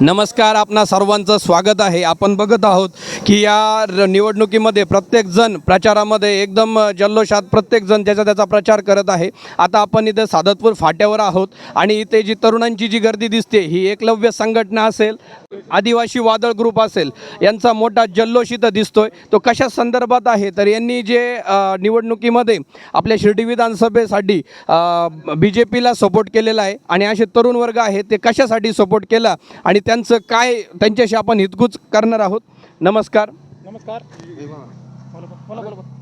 नमस्कार आपणा सर्वांचं स्वागत आहे. आपण बघत आहोत की या निवडणुकीमध्ये प्रत्येकजण प्रचारामध्ये एकदम जल्लोषात प्रत्येकजण त्याचा त्याचा प्रचार करत आहे. आता आपण इथे सादतपूर फाट्यावर आहोत आणि इथे जी तरुणांची जी गर्दी दिसते ही एकलव्य संघटना असेल आदिवासी वादळ ग्रुप असेल यांचा मोठा जल्लोष इथं दिसतोय. तो कशा संदर्भात आहे? तर यांनी जे निवडणुकीमध्ये आपल्या शिर्डी विधानसभेसाठी बी जे पीला सपोर्ट केलेला आहे आणि असे तरुण वर्ग आहे ते कशासाठी सपोर्ट केला आणि त्यांचं काय त्यांच्याशी आपण हितगुज करणार आहोत? नमस्कार. नमस्कार. बोला बोला.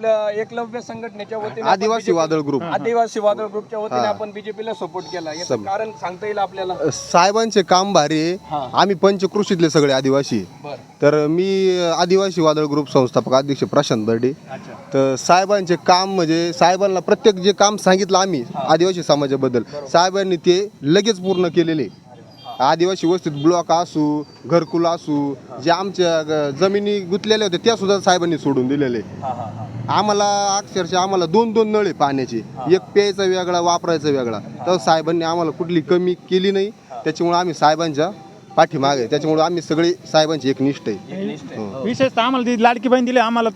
आपल्या एकलव्य संघटनेच्या वतीने आपण आदिवासी BJP वादळ ग्रुप. आदिवासी वादळ ग्रुपच्या वतीने आपण बीजेपीला सपोर्ट केला. याचं कारण सांगता येईल आपल्याला? साहेबांचे काम भारी आहे. हा. आम्ही पंचकृषीतले सगळे आदिवासी बरं. तर मी आदिवासी वादळ ग्रुप संस्थापक अध्यक्ष प्रशांत बर्डे. अच्छा. तर साहेबांचे काम म्हणजे साहेबांना प्रत्येक जे काम सांगितलं आम्ही आदिवासी समाजाबद्दल साहेबांनी ते लगेच पूर्ण केलेले. आदिवासी वस्तीत ब्लॉक असू घरकुल असू जे आमच्या ग- जमिनी गुंतलेल्या होत्या त्या सुद्धा साहेबांनी सोडून दिलेले. हां हां हां. आम्हाला अक्षरशः आम्हाला दोन दोन नळे पाण्याचे. एक प्यायचा वेगळा वापरायचा वेगळा. तर साहेबांनी आम्हाला कुठली कमी केली नाही. त्याच्यामुळे आम्ही साहेबांच्या पाठीमागे. आहे. त्याच्यामुळे आम्ही सगळे साहेबांची एक निष्ठ आहे. हो. विशेषतः आम्हाला लाडकी बहीण दिली आम्हाला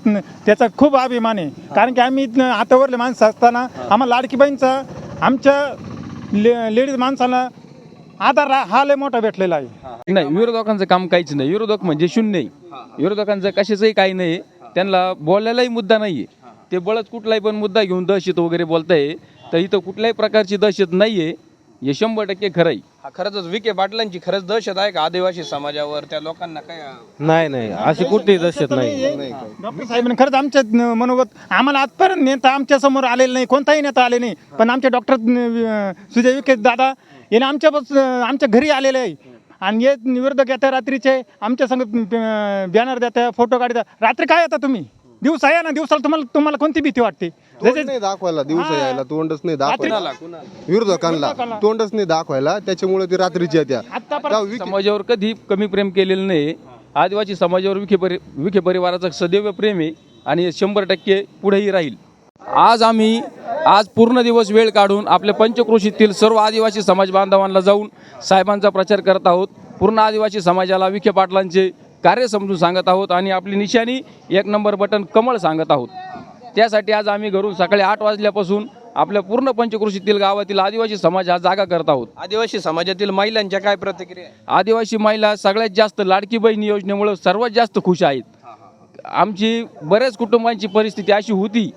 त्याचा खूप अभिमान आहे. कारण की आम्ही हातावरले माणसं असताना आम्हाला लाडकी बहीणचा आमच्या ले लेडीज माणसाला आधार हा- हा लय मोठा भेटलेला आहे. नाही विरोधकांचं काम काहीच नाही. विरोधक म्हणजे शून्य आहे. विरोधकांचं कशाचंही काही नाही. त्यांना बोलायलाही मुद्दा नाही आहे ते बळच कुठलाही पण मुद्दा घेऊन दहशत वगैरे बोलताय तर इथं कुठल्याही प्रकारची दहशत नाही आहे हे शंभर टक्के खरं आहे. हा खरंच विखे पाटलांची खरंच दहशत आहे का? आदिवासी समाजावर त्या लोकांना काय नाही नाही अशी कुठली दहशत नाही. डॉक्टर साहेबांनी खरंच आमच्या मनोगत आम्हाला आजपर्यंत नेता आमच्यासमोर आलेला नाही कोणताही नेता आले नाही. पण आमचे डॉक्टर सुजय विखे दादा याने आमच्या बस- आमच्या घरी आलेले आहे. आणि हे निवेदक येत्या रात्रीचे आमच्या संग बॅनर देत्या फोटो काढता रात्री काय येता तुम्ही? दिवसा या ना दिवसाला तुम्हाला तुम्हाला कोणती भीती वाटते? नाही दाखवायला दिवस. यायला तोंडच नाही दाखवायला. विरोधकांना तोंडच नाही दाखवायला त्याच्यामुळे ते रात्रीची येत्या. आतापर्यंत समाजावर कधी कमी प्रेम केलेलं नाही. आदिवासी समाजावर विखे परि विखे परिवाराचं सदैव प्रेम आहे आणि हे शंभर टक्के पुढेही राहील. आज आम्ही आज पूर्ण दिवस वेळ काढून आपल्या पंचक्रोशीतील सर्व आदिवासी समाज बांधवांना जाऊन साहेबांचा प्रचार करत आहोत. पूर्ण आदिवासी समाजाला विखे पाटलांचे कार्य समजून सांगत आहोत आणि आपली निशाणी एक नंबर बटन कमळ सांगत आहोत. त्यासाठी आज आम्ही घरून सकाळी आठ वाजल्यापासून आपल्या पूर्ण पंचक्रोशीतील गावातील आदिवासी समाज हा जागा करत आहोत. आदिवासी समाजातील महिलांच्या काय प्रतिक्रिया? आदिवासी महिला सगळ्यात जास्त लाडकी बहीण योजनेमुळे सर्वात जास्त खुश आहेत. आमची बऱ्याच कुटुंबांची परिस्थिती अशी होती.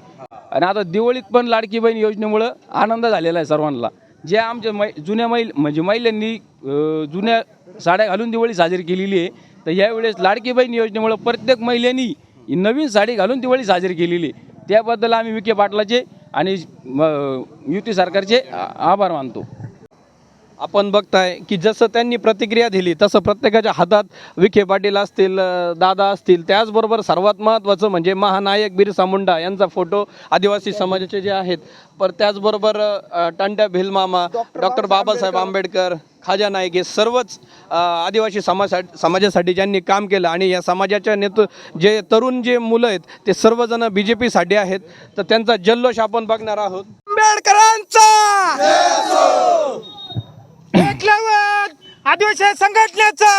आणि आता दिवाळीत पण लाडकी बहीण योजनेमुळं आनंद झालेला आहे सर्वांना. जे आमच्या मै जुन्या महिल म्हणजे महिलांनी जुन्या साड्या घालून दिवाळी साजरी केलेली आहे. तर यावेळेस लाडकी बहीण योजनेमुळं प्रत्येक महिलेनी ही नवीन साडी घालून दिवाळी साजरी केलेली आहे. त्याबद्दल आम्ही विखे पाटलाचे आणि युती सरकारचे आभार मानतो. आपण बघताय की जसं त्यांनी प्रतिक्रिया दिली तसं प्रत्येकाच्या हातात विखे पाटील असतील दादा असतील. त्याचबरोबर सर्वात महत्त्वाचं म्हणजे महानायक बिरसा मुंडा यांचा फोटो आदिवासी समाजाचे जे आहेत. पर त्याचबरोबर टांट्या भिलमामा डॉक्टर बाबासाहेब आंबेडकर. खाजा नाईक हे सर्वच आदिवासी समाजा समाजासाठी ज्यांनी काम केलं आणि या समाजाच्या नेतृ जे तरुण जे मुलं आहेत ते सर्वजण बी जे पीसाठी आहेत. तर त्यांचा जल्लोष आपण बघणार आहोत. आंबेडकरांचा! आदिवासी संघटनेचा.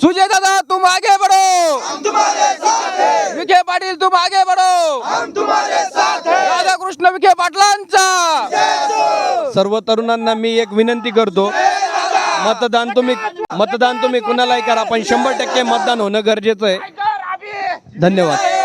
सुजय दादा तुम आगे बढ़ो विखे पाटील तुम आगे बढ़ो राधाकृष्ण विखे पाटलांचा. सर्व तरुणांना मी एक विनंती करतो. मतदान तुम्ही मतदान तुम्ही कुणालाही करा पण शंभर टक्के मतदान होणं गरजेचं आहे. धन्यवाद.